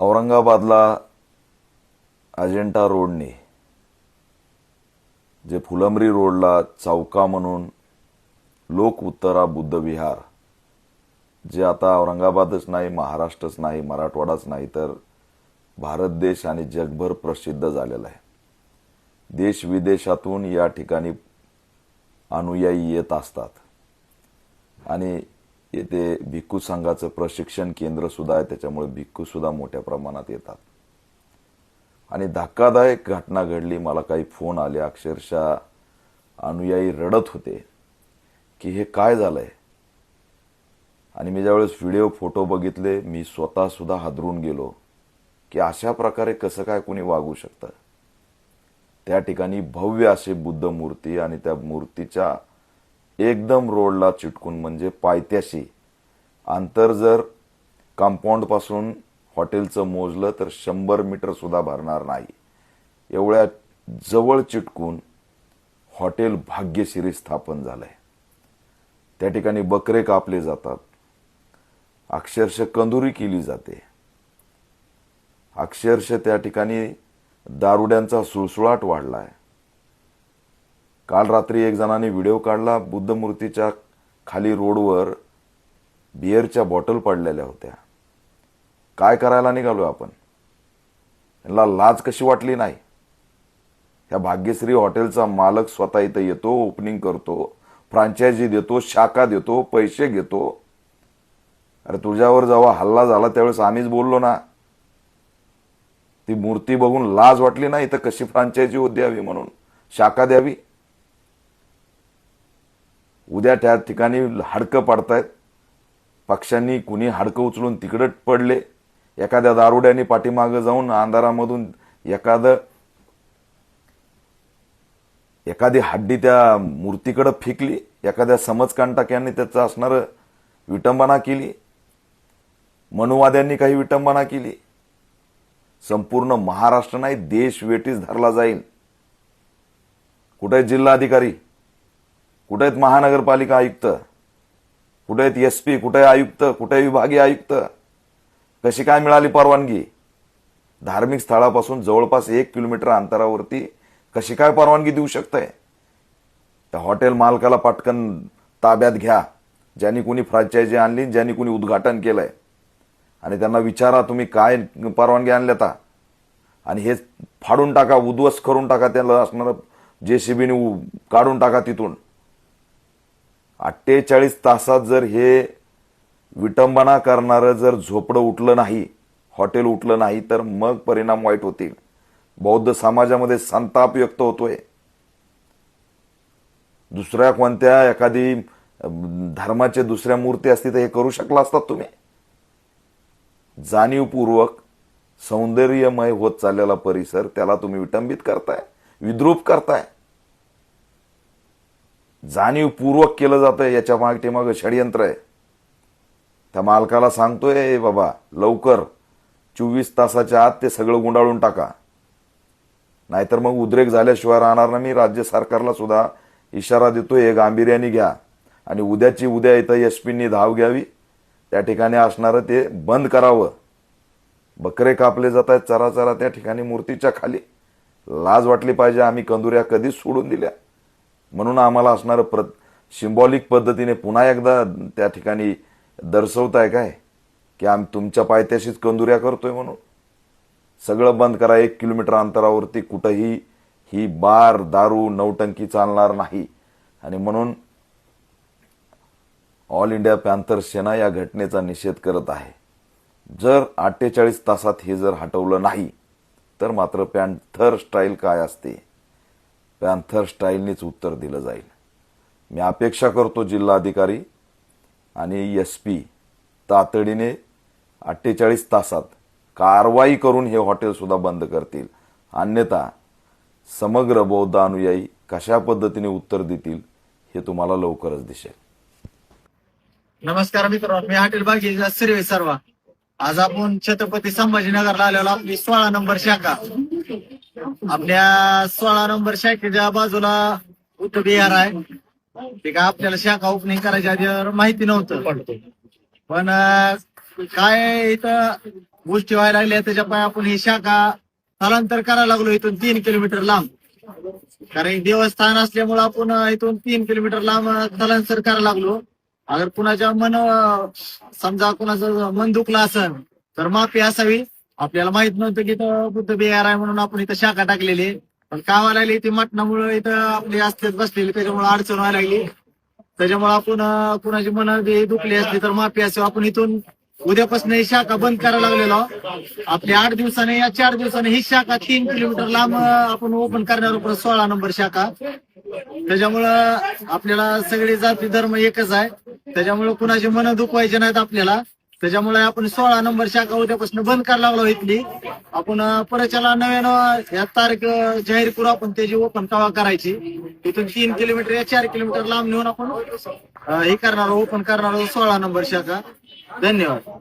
औरंगाबादला अजेंठा रोडने जे फुलंब्री रोडला चौका म्हणून लोक उत्तरा बुद्ध विहार जे आता औरंगाबादच नाही महाराष्ट्रच नाही मराठवाडाच नाही तर भारत देश आणि जगभर प्रसिद्ध झालेला आहे. देश विदेशातून या ठिकाणी अनुयायी येत असतात. आणि येथे भिक्खू संघाचं प्रशिक्षण केंद्र सुद्धा आहे त्याच्यामुळे भिक्खू सुद्धा मोठ्या प्रमाणात येतात. आणि धक्कादायक घटना घडली मला काही फोन आले. अक्षरशः अनुयायी रडत होते की हे काय झालंय? आणि मी ज्यावेळेस व्हिडिओ फोटो बघितले मी स्वतः सुद्धा हादरून गेलो की अशा प्रकारे कसं काय कोणी वागू शकतं? त्या ठिकाणी भव्य असे बुद्ध मूर्ती आणि त्या मूर्तीच्या एकदम रोडला चिटकून म्हणजे पायथ्याशी. अंतर जर कंपाऊंडपासून हॉटेलचं मोजलं तर शंभर मीटर सुद्धा भरणार नाही. एवढ्या जवळ चिटकून हॉटेल भाग्यश्री स्थापन झालंय. त्या ठिकाणी बकरे कापले जातात. अक्षरशः कंदुरी केली जाते. अक्षरशः त्या ठिकाणी दारुड्यांचा सुळसुळाट वाढलाय. काल रात्री एक जणांनी व्हिडिओ काढला बुद्ध मूर्तीच्या खाली रोडवर बिअरच्या बॉटल पडलेल्या होत्या. काय करायला निघालो आपण? यांना लाज कशी वाटली नाही? ह्या भाग्यश्री हॉटेलचा मालक स्वतः इथं येतो ओपनिंग करतो फ्रँचायझी देतो शाखा देतो पैसे घेतो. अरे तुझ्यावर जेव्हा हल्ला झाला त्यावेळेस आम्हीच बोललो ना. ती मूर्ती बघून लाज वाटली नाही इथं कशी फ्रांचायझी द्यावी म्हणून? शाखा द्यावी? उद्या त्या ठिकाणी हाडकं पाडतायत. पक्षांनी कुणी हाडकं उचलून तिकडं पडले. एखाद्या दारुड्याने पाठीमागं जाऊन अंधारामधून एखादं एखादी हड्डी त्या मूर्तीकडे फेकली. एखाद्या समजकांटाक्यांनी त्याचं असणारं विटंबना केली. मनुवाद्यांनी काही विटंबना केली. संपूर्ण महाराष्ट्र नाही देश वेटीस धरला जाईल. कुठे जिल्हाधिकारी? कुठे आहेत महानगरपालिका आयुक्त? कुठे आहेत एस पी? कुठे आयुक्त? कुठे विभागीय आयुक्त? कशी काय मिळाली परवानगी? धार्मिक स्थळापासून जवळपास एक किलोमीटर अंतरावरती कशी काय परवानगी देऊ शकताय त्या हॉटेल मालकाला पटकन ताब्यात घ्या. ज्यांनी कुणी फ्रँचायझी आणली ज्यांनी कुणी उद्घाटन केलंय. आणि त्यांना विचारा तुम्ही काय परवानगी आणल्याता आणि हे फाडून टाका उद्ध्वस्त करून टाका त्याला असणारं जेसीबीने काढून टाका तिथून. अठ्ठेचाळीस तासात जर हे विटंबना करणारं जर झोपडं उठलं नाही हॉटेल उठलं नाही तर मग परिणाम वाईट होतील. बौद्ध समाजामध्ये संताप व्यक्त होतोय. दुसऱ्या कोणत्या एखादी धर्माच्या धर्माचे दुसऱ्या मूर्ती असती तर हे करू शकला असतात तुम्ही. जाणीवपूर्वक सौंदर्यमय होत चाललेला परिसर त्याला तुम्ही विटंबित करताय विद्रूप करताय. जाणीवपूर्वक केलं जातं याच्या मागे माग षडयंत्र आहे. त्या मालकाला सांगतोय बाबा लवकर. चोवीस तासाच्या आत ते सगळं गुंडाळून टाका. नाहीतर मग उद्रेक झाल्याशिवाय राहणार ना मी राज्य सरकारला सुद्धा इशारा देतोय गांभीर्याने घ्या. आणि उद्याची उद्या इथं एस धाव घ्यावी. त्या ठिकाणी असणारं ते बंद करावं. बकरे कापले जात आहेत चरा चरा त्या ठिकाणी मूर्तीच्या खाली. लाज वाटली पाहिजे आम्ही कंदुऱ्या कधीच सोडून दिल्या. म्हणून आम्हाला असणारं प्र सिम्बॉलिक पद्धतीने पुन्हा एकदा त्या ठिकाणी दर्शवताय काय? की आम्ही तुमच्या पायथ्याशीच कंदुऱ्या करतोय म्हणून. सगळं बंद करा एक किलोमीटर अंतरावरती कुठंही ही बार दारू नौटंकी चालणार नाही. आणि म्हणून ऑल इंडिया पॅन्थर सेना या घटनेचा निषेध करत आहे. जर अठ्ठेचाळीस तासात हे जर हटवलं नाही तर मात्र पॅन्थर स्टाईल काय असते? पॅन्थर स्टाईलनीच उत्तर दिलं जाईल. मी अपेक्षा करतो जिल्हाधिकारी आणि एस पी तातडीने अठ्ठेचाळीस तासात कारवाई करून हे हॉटेल सुद्धा बंद करतील. अन्यथा समग्र बौद्ध अनुयायी कशा पद्धतीने उत्तर देतील हे तुम्हाला लवकरच दिसेल. नमस्कार मित्रांनो मी हॉटेल बागेचा सर्वे सर्वा. आज आपण छत्रपती संभाजीनगरला आलेलो आपली सोळा नंबर शाखा. आपल्या सोळा नंबर शाखेच्या बाजूला बुद्ध बिहार आहे. ते का आपल्याला शाखा ओपनिंग करायच्या आधी माहिती नव्हतं. पण अं, काय इथं गोष्टी व्हायला लागल्या त्याच्या पाय आपण ही शाखा स्थलांतर करायला लागलो इथून तीन किलोमीटर लांब. कारण देवस्थान असल्यामुळे आपण इथून तीन किलोमीटर लांब स्थलांतर करायला लागलो. अगर कुणाच्या मन समजा कुणाचं मन दुखलं असेल तर माफी असावी. आपल्याला माहीत नव्हतं की इथं बुद्ध बिहार आहे म्हणून आपण इथं शाखा टाकलेली पण काय व्हायला लागली? ती मटणामुळे इथं आपली असतेच बसलेली त्याच्यामुळे अडचण व्हायला लागली. त्याच्यामुळे आपण कुणाची मन दुखली असली तर माफी असावी. आपण इथून उद्यापासून ही शाखा बंद करायला लागलेलो आपली आठ दिवसाने या चार दिवसाने ही शाखा तीन किलोमीटर लांब आपण ओपन करणार उपर सोळा नंबर शाखा. त्याच्यामुळं आपल्याला सगळे जाती धर्म एकच आहे. त्याच्यामुळे कुणाची मन दुखवायचे नाहीत आपल्याला. त्याच्यामुळे आपण सोळा नंबर शाखा उद्यापासून बंद करायला लागलो इथली. आपण अं, परच्याला नव्यानं या तारीख जाहीर करू आपण त्याची ओपन कवा करायची. इथून तीन किलोमीटर या चार किलोमीटर लांब नेऊन आपण हे करणार ओपन करणार सोळा नंबर शाखा. धन्यवाद.